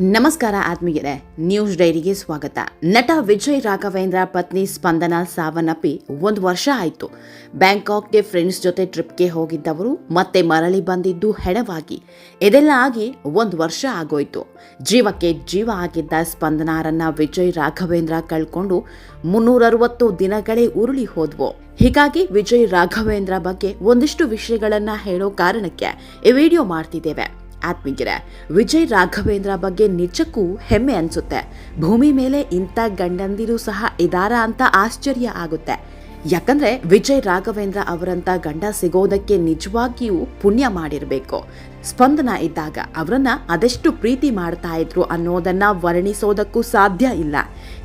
ನಮಸ್ಕಾರ ಆತ್ಮೀಯರೇ, ನ್ಯೂಸ್ ಡೈರಿಗೆ ಸ್ವಾಗತ. ನಟ ವಿಜಯ್ ರಾಘವೇಂದ್ರ ಪತ್ನಿ ಸ್ಪಂದನ ಸಾವನ್ನಪ್ಪಿ ಒಂದು ವರ್ಷ ಆಯಿತು. ಬ್ಯಾಂಕಾಕ್ಗೆ ಫ್ರೆಂಡ್ಸ್ ಜೊತೆ ಟ್ರಿಪ್ಗೆ ಹೋಗಿದ್ದವರು ಮತ್ತೆ ಮರಳಿ ಬಂದಿದ್ದು ಹೆಡವಾಗಿ ಇದೆಲ್ಲ ಆಗಿ ಒಂದು ವರ್ಷ ಆಗೋಯ್ತು. ಜೀವಕ್ಕೆ ಜೀವ ಆಗಿದ್ದ ಸ್ಪಂದನಾರನ್ನ ವಿಜಯ್ ರಾಘವೇಂದ್ರ ಕಳ್ಕೊಂಡು ಮುನ್ನೂರವತ್ತು ದಿನಗಳೇ ಉರುಳಿ ಹೋದ್ವು. ಹೀಗಾಗಿ ವಿಜಯ್ ರಾಘವೇಂದ್ರ ಬಗ್ಗೆ ಒಂದಿಷ್ಟು ವಿಷಯಗಳನ್ನ ಹೇಳೋ ಕಾರಣಕ್ಕೆ ಈ ವಿಡಿಯೋ ಮಾಡ್ತಿದ್ದೇವೆ. ಆತ್ಮೀಯರೇ, ವಿಜಯ್ ರಾಘವೇಂದ್ರ ಬಗ್ಗೆ ನಿಜಕ್ಕೂ ಹೆಮ್ಮೆ ಅನ್ಸುತ್ತೆ. ಭೂಮಿ ಮೇಲೆ ಇಂಥ ಗಂಡಂದಿರು ಸಹ ಇದಾರ ಅಂತ ಆಶ್ಚರ್ಯ ಆಗುತ್ತೆ. ಯಾಕಂದ್ರೆ ವಿಜಯ್ ರಾಘವೇಂದ್ರ ಅವರಂತ ಗಂಡ ಸಿಗೋದಕ್ಕೆ ನಿಜವಾಗಿಯೂ ಪುಣ್ಯ ಮಾಡಿರಬೇಕು. ಸ್ಪಂದನ ಇದ್ದಾಗ ಅವರನ್ನ ಅದೆಷ್ಟು ಪ್ರೀತಿ ಮಾಡ್ತಾ ಇದ್ರು ಅನ್ನೋದನ್ನ ವರ್ಣಿಸೋದಕ್ಕೂ ಸಾಧ್ಯ ಇಲ್ಲ.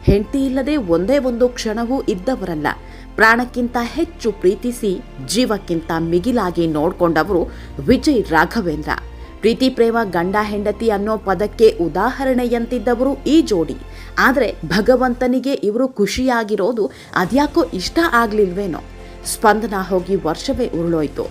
ಹೆಂಡತಿ ಇಲ್ಲದೆ ಒಂದೇ ಒಂದು ಕ್ಷಣವೂ ಇದ್ದವರಲ್ಲ. ಪ್ರಾಣಕ್ಕಿಂತ ಹೆಚ್ಚು ಪ್ರೀತಿಸಿ ಜೀವಕ್ಕಿಂತ ಮಿಗಿಲಾಗಿ ನೋಡ್ಕೊಂಡವರು ವಿಜಯ್ ರಾಘವೇಂದ್ರ. ಪ್ರೀತಿ, ಪ್ರೇಮ, ಗಂಡ, ಹೆಂಡತಿ ಅನ್ನೋ ಪದಕ್ಕೆ ಉದಾಹರಣೆಯಂತಿದ್ದವರು ಈ ಜೋಡಿ. ಆದರೆ ಭಗವಂತನಿಗೆ ಇವರು ಖುಷಿಯಾಗಿರೋದು ಅದ್ಯಾಕೋ ಇಷ್ಟ ಆಗ್ಲಿಲ್ವೇನೋ. ಸ್ಪಂದನ ಹೋಗಿ ವರ್ಷವೇ ಉರುಳೋಯ್ತು.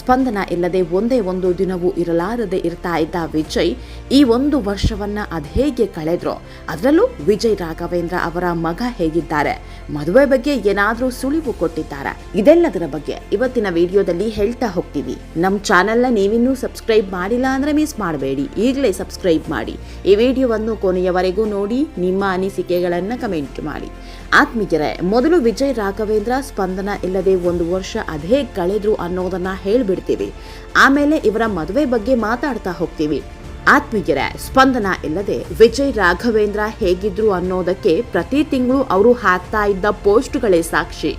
ಸ್ಪಂದನ ಇಲ್ಲದೆ ಒಂದೇ ಒಂದು ದಿನವೂ ಇರಲಾರದೆ ಇರ್ತಾ ಇದ್ದ ವಿಜಯ್ ಈ ಒಂದು ವರ್ಷವನ್ನ ಅದ್ಹೇಗೆ ಕಳೆದ್ರು? ಅದರಲ್ಲೂ ವಿಜಯ್ ರಾಘವೇಂದ್ರ ಅವರ ಮಗ ಹೇಗಿದ್ದಾರೆ? ಮದುವೆ ಬಗ್ಗೆ ಏನಾದರೂ ಸುಳಿವು ಕೊಟ್ಟಿದ್ದಾರೆ? ಇದೆಲ್ಲದರ ಬಗ್ಗೆ ಇವತ್ತಿನ ವಿಡಿಯೋದಲ್ಲಿ ಹೇಳ್ತಾ ಹೋಗ್ತೀವಿ. ನಮ್ಮ ಚಾನೆಲ್ನ ನೀವಿನ್ನೂ ಸಬ್ಸ್ಕ್ರೈಬ್ ಮಾಡಿಲ್ಲ ಅಂದ್ರೆ ಮಿಸ್ ಮಾಡಬೇಡಿ. ಈಗಲೇ ಸಬ್ಸ್ಕ್ರೈಬ್ ಮಾಡಿ. ಈ ವಿಡಿಯೋವನ್ನು ಕೊನೆಯವರೆಗೂ ನೋಡಿ, ನಿಮ್ಮ ಅನಿಸಿಕೆಗಳನ್ನು ಕಮೆಂಟ್ ಮಾಡಿ. ಆತ್ಮೀಯರೇ, ಮೊದಲು ವಿಜಯ್ ರಾಘವೇಂದ್ರ ಸ್ಪಂದನ ಇಲ್ಲದೆ ಒಂದು ವರ್ಷ ಅದೇ ಕಳೆದ್ರು ಅನ್ನೋದನ್ನ ಹೇಳ್ಬಿಡ್ತೀವಿ. ಆಮೇಲೆ ಇವರ ಮದುವೆ ಬಗ್ಗೆ ಮಾತಾಡ್ತಾ ಹೋಗ್ತೀವಿ. ಆತ್ಮೀಯರೇ, ಸ್ಪಂದನ ಇಲ್ಲದೆ ವಿಜಯ್ ರಾಘವೇಂದ್ರ ಹೇಗಿದ್ರು ಅನ್ನೋದಕ್ಕೆ ಪ್ರತಿ ತಿಂಗಳು ಅವರು ಹಾಕ್ತಾ ಇದ್ದ ಪೋಸ್ಟ್ಗಳೇ ಸಾಕ್ಷಿ.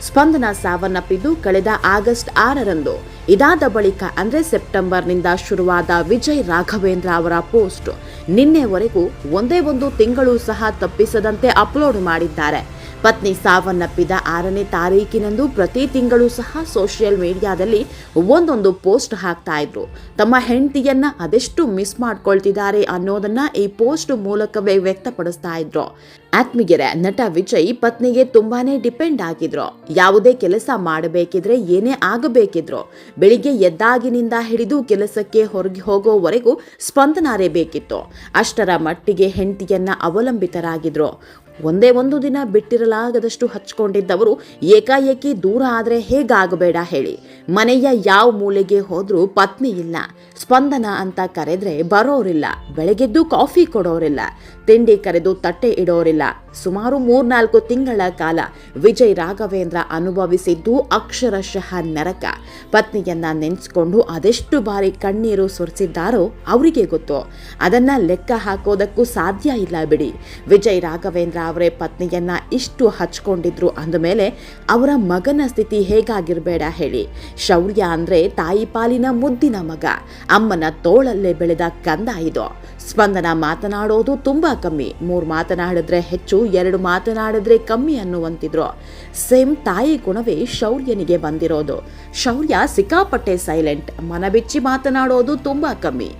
ಸ್ಪಂದನ ಸಾವನ್ನಪ್ಪಿದ್ದು ಕಳೆದ ಆಗಸ್ಟ್ ಆರರಂದು. ಇದಾದ ಬಳಿಕ ಅಂದ್ರೆ ಸೆಪ್ಟೆಂಬರ್ನಿಂದ ಶುರುವಾದ ವಿಜಯ್ ರಾಘವೇಂದ್ರ ಅವರ ಪೋಸ್ಟ್. ನಿನ್ನೆವರೆಗೂ ಒಂದೇ ಒಂದು ತಿಂಗಳು ಸಹ ತಪ್ಪಿಸದಂತೆ ಅಪ್ಲೋಡ್ ಮಾಡಿದ್ದಾರೆ. ಪತ್ನಿ ಸಾವನ್ನಪ್ಪಿದ ಆರನೇ ತಾರೀಕಿನಂದು ಪ್ರತಿ ತಿಂಗಳು ಸಹ ಸೋಷಿಯಲ್ ಮೀಡಿಯಾದಲ್ಲಿ ಒಂದೊಂದು ಪೋಸ್ಟ್ ಹಾಕ್ತಾ ಇದ್ರು. ತಮ್ಮ ಹೆಂಡತಿಯನ್ನ ಅದೆಷ್ಟು ಮಿಸ್ ಮಾಡ್ಕೊಳ್ತಿದ್ದಾರೆ ಅನ್ನೋದನ್ನ ಈ ಪೋಸ್ಟ್ ಮೂಲಕವೇ ವ್ಯಕ್ತಪಡಿಸ್ತಾ ಇದ್ರು. ಆತ್ಮಿಗೆರೆ ನಟ ವಿಜಯ್ ಪತ್ನಿಗೆ ತುಂಬಾನೇ ಡಿಪೆಂಡ್ ಆಗಿದ್ರು. ಯಾವುದೇ ಕೆಲಸ ಮಾಡಬೇಕಿದ್ರೆ ಏನೇ ಆಗಬೇಕಿದ್ರು. ಬೆಳಿಗ್ಗೆ ಎದ್ದಾಗಿನಿಂದ ಹಿಡಿದು ಕೆಲಸಕ್ಕೆ ಹೊರಗೆ ಹೋಗೋವರೆಗೂ ಸ್ಪಂದನಾರೇ ಬೇಕಿತ್ತು. ಅಷ್ಟರ ಮಟ್ಟಿಗೆ ಹೆಂಡತಿಯನ್ನ ಅವಲಂಬಿತರಾಗಿದ್ರು. ಒಂದೇ ಒಂದು ದಿನ ಬಿಟ್ಟಿರಲಾಗದಷ್ಟು ಹಚ್ಕೊಂಡಿದ್ದವರು ಏಕಾಏಕಿ ದೂರ ಆದರೆ ಹೇಗಾಗಬೇಡ ಹೇಳಿ. ಮನೆಯ ಯಾವ ಮೂಲೆಗೆ ಹೋದರೂ ಪತ್ನಿ ಇಲ್ಲ. ಸ್ಪಂದನ ಅಂತ ಕರೆದ್ರೆ ಬರೋರಿಲ್ಲ. ಬೆಳಗ್ಗೆದ್ದು ಕಾಫಿ ಕೊಡೋರಿಲ್ಲ. ತಿಂಡಿ ಕರೆದು ತಟ್ಟೆ ಇಡೋರಿಲ್ಲ. ಸುಮಾರು ಮೂರ್ನಾಲ್ಕು ತಿಂಗಳ ಕಾಲ ವಿಜಯ್ ರಾಘವೇಂದ್ರ ಅನುಭವಿಸಿದ್ದು ಅಕ್ಷರಶಃ ನರಕ. ಪತ್ನಿಯನ್ನ ನೆನೆಸ್ಕೊಂಡು ಅದೆಷ್ಟು ಬಾರಿ ಕಣ್ಣೀರು ಸುರಿಸಿದ್ದಾರೋ ಅವರಿಗೆ ಗೊತ್ತು. ಅದನ್ನ ಲೆಕ್ಕ ಹಾಕೋದಕ್ಕೂ ಸಾಧ್ಯ ಇಲ್ಲ ಬಿಡಿ. ವಿಜಯ್ ರಾಘವೇಂದ್ರ ಅವರೇ ಪತ್ನಿಯನ್ನ ಇಷ್ಟು ಹಚ್ಕೊಂಡಿದ್ರು ಅಂದಮೇಲೆ ಅವರ ಮಗನ ಸ್ಥಿತಿ ಹೇಗಾಗಿರ್ಬೇಡ ಹೇಳಿ. ಶೌರ್ಯ ಅಂದ್ರೆ ತಾಯಿ ಪಾಲಿನ ಮುದ್ದಿನ ಮಗ. ಅಮ್ಮನ ತೋಳಲ್ಲೇ ಬೆಳೆದ ಕಂದ ಇದು. ಸ್ಪಂದನ ಮಾತನಾಡೋದು ತುಂಬಾ ಕಮ್ಮಿ. ಮೂರು ಮಾತನಾಡಿದ್ರೆ ಹೆಚ್ಚು ಎರಡು ಮಾತನಾಡಿದ್ರೆ ಕಮ್ಮಿ ಅನ್ನುವಂತಿದ್ರು. ಸೇಮ್ ತಾಯಿ ಗುಣವೇ ಶೌರ್ಯನಿಗೆ ಬಂದಿರೋದು. ಶೌರ್ಯ ಸಿಕ್ಕಾಪಟ್ಟೆ ಸೈಲೆಂಟ್ ಮನಬಿಚ್ಚಿ ಮಾತನಾಡೋದು ತುಂಬಾ ಕಮ್ಮಿ.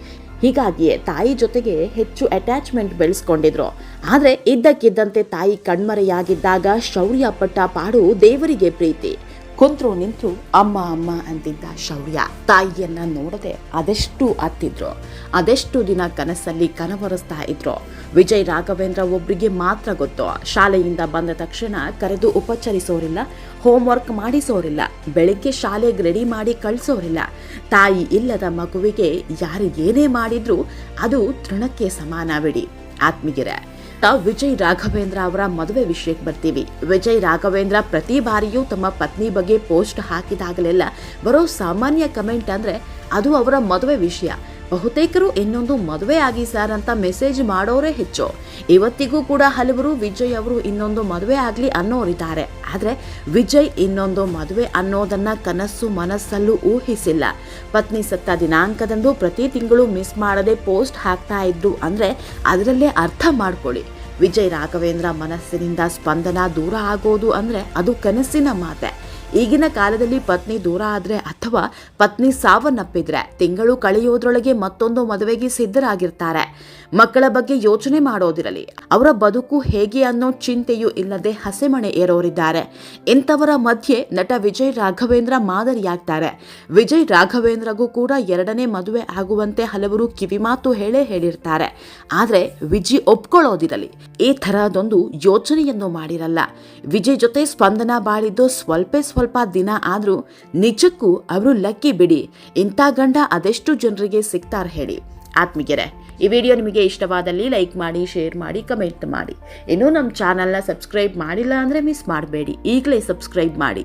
ಹೀಗಾಗಿಯೇ ತಾಯಿ ಜೊತೆಗೆ ಹೆಚ್ಚು ಅಟ್ಯಾಚ್ಮೆಂಟ್ ಬೆಳೆಸ್ಕೊಂಡಿದ್ರು. ಆದರೆ ಇದ್ದಕ್ಕಿದ್ದಂತೆ ತಾಯಿ ಕಣ್ಮರೆಯಾಗಿದ್ದಾಗ ಶೌರ್ಯ ಪಟ್ಟ ಪಾಡು ದೇವರಿಗೆ ಪ್ರೀತಿ. ಕುಂತ್ರು ನಿಂತು, ಅಮ್ಮ ಅಮ್ಮ ಅಂತಿದ್ದ ಶೌರ್ಯ. ತಾಯಿಯನ್ನ ನೋಡದೆ ಅದೆಷ್ಟು ಅತ್ತಿದ್ರು. ಅದೆಷ್ಟು ದಿನ ಕನಸಲ್ಲಿ ಕನವರಿಸ್ತಾ ಇದ್ರು. ವಿಜಯ್ ರಾಘವೇಂದ್ರ ಒಬ್ರಿಗೆ ಮಾತ್ರ ಗೊತ್ತು. ಶಾಲೆಯಿಂದ ಬಂದ ತಕ್ಷಣ ಕರೆದು ಉಪಚರಿಸೋರಿಲ್ಲ, ಹೋಮ್ವರ್ಕ್ ಮಾಡಿಸೋರಿಲ್ಲ, ಬೆಳಿಗ್ಗೆ ಶಾಲೆಗೆ ರೆಡಿ ಮಾಡಿ ಕಳಿಸೋರಿಲ್ಲ. ತಾಯಿ ಇಲ್ಲದ ಮಗುವಿಗೆ ಯಾರು ಏನೇ ಮಾಡಿದ್ರು ಅದು ತೃಣಕ್ಕೆ ಸಮಾನ ಬಿಡಿ. ಆತ್ಮೀಯರೇ ವಿಜಯ್ ರಾಘವೇಂದ್ರ ಅವರ ಮದುವೆ ವಿಷಯಕ್ಕೆ ಬರ್ತೀವಿ. ವಿಜಯ್ ರಾಘವೇಂದ್ರ ಪ್ರತಿ ಬಾರಿಯೂ ತಮ್ಮ ಪತ್ನಿ ಬಗ್ಗೆ ಪೋಸ್ಟ್ ಹಾಕಿದಾಗಲೆಲ್ಲ ಬರೋ ಸಾಮಾನ್ಯ ಕಮೆಂಟ್ ಅಂದ್ರೆ ಅದು ಅವರ ಮದುವೆ ವಿಷಯ. ಬಹುತೇಕರು ಇನ್ನೊಂದು ಮದುವೆ ಆಗಿ ಸರ್ ಅಂತ ಮೆಸೇಜ್ ಮಾಡೋರೇ ಹೆಚ್ಚು. ಇವತ್ತಿಗೂ ಕೂಡ ಹಲವರು ವಿಜಯ್ ಅವರು ಇನ್ನೊಂದು ಮದುವೆ ಆಗಲಿ ಅನ್ನೋರಿದ್ದಾರೆ. ಆದರೆ ವಿಜಯ್ ಇನ್ನೊಂದು ಮದುವೆ ಅನ್ನೋದನ್ನ ಕನಸು ಮನಸ್ಸಲ್ಲೂ ಊಹಿಸಿಲ್ಲ. ಪತ್ನಿ ಸತ್ತ ದಿನಾಂಕದಂದು ಪ್ರತಿ ತಿಂಗಳು ಮಿಸ್ ಮಾಡದೆ ಪೋಸ್ಟ್ ಹಾಕ್ತಾ ಇದ್ರು ಅಂದ್ರೆ ಅದರಲ್ಲೇ ಅರ್ಥ ಮಾಡ್ಕೊಳ್ಳಿ. ವಿಜಯ್ ರಾಘವೇಂದ್ರ ಮನಸ್ಸಿನಿಂದ ಸ್ಪಂದನ ದೂರ ಆಗೋದು ಅಂದ್ರೆ ಅದು ಕನಸಿನ ಮಾತೆ. ಈಗಿನ ಕಾಲದಲ್ಲಿ ಪತ್ನಿ ದೂರ ಆದ್ರೆ ಅಥವಾ ಪತ್ನಿ ಸಾವನ್ನಪ್ಪಿದ್ರೆ ತಿಂಗಳು ಕಳೆಯೋದ್ರೊಳಗೆ ಮತ್ತೊಂದು ಮದುವೆಗೆ ಸಿದ್ಧರಾಗಿರ್ತಾರೆ. ಮಕ್ಕಳ ಬಗ್ಗೆ ಯೋಚನೆ ಮಾಡೋದಿರಲಿ, ಅವರ ಬದುಕು ಹೇಗೆ ಅನ್ನೋ ಚಿಂತೆಯೂ ಇಲ್ಲದೆ ಹಸೆಮಣೆ ಏರೋರಿದ್ದಾರೆ. ಇಂಥವರ ಮಧ್ಯೆ ನಟ ವಿಜಯ್ ರಾಘವೇಂದ್ರ ಮಾದರಿಯಾಗ್ತಾರೆ. ವಿಜಯ್ ರಾಘವೇಂದ್ರಗೂ ಕೂಡ ಎರಡನೇ ಮದುವೆ ಆಗುವಂತೆ ಹಲವರು ಕಿವಿಮಾತು ಹೇಳೇ ಹೇಳಿರ್ತಾರೆ. ಆದರೆ ವಿಜಿ ಒಪ್ಕೊಳ್ಳೋದಿರಲಿ, ಈ ಥರದೊಂದು ಯೋಚನೆಯನ್ನು ಮಾಡಿರಲ್ಲ. ವಿಜಯ್ ಜೊತೆ ಸ್ಪಂದನ ಬಾಳಿದ್ದು ಸ್ವಲ್ಪ ಸ್ವಲ್ಪ ದಿನ ಆದರೂ ನಿಜಕ್ಕೂ ಅವರು ಲಕ್ಕಿ ಬಿಡಿ. ಇಂಥ ಗಂಡ ಅದೆಷ್ಟು ಜನರಿಗೆ ಸಿಗ್ತಾರೆ ಹೇಳಿ. ಆತ್ಮೀಗೆರೆ ಈ ವಿಡಿಯೋ ನಿಮಗೆ ಇಷ್ಟವಾದಲ್ಲಿ ಲೈಕ್ ಮಾಡಿ, ಶೇರ್ ಮಾಡಿ, ಕಮೆಂಟ್ ಮಾಡಿ. ಇನ್ನೂ ನಮ್ಮ ಚಾನಲ್ನ ಸಬ್ಸ್ಕ್ರೈಬ್ ಮಾಡಿಲ್ಲ ಅಂದರೆ ಮಿಸ್ ಮಾಡಬೇಡಿ. ಈಗಲೇ ಸಬ್ಸ್ಕ್ರೈಬ್ ಮಾಡಿ.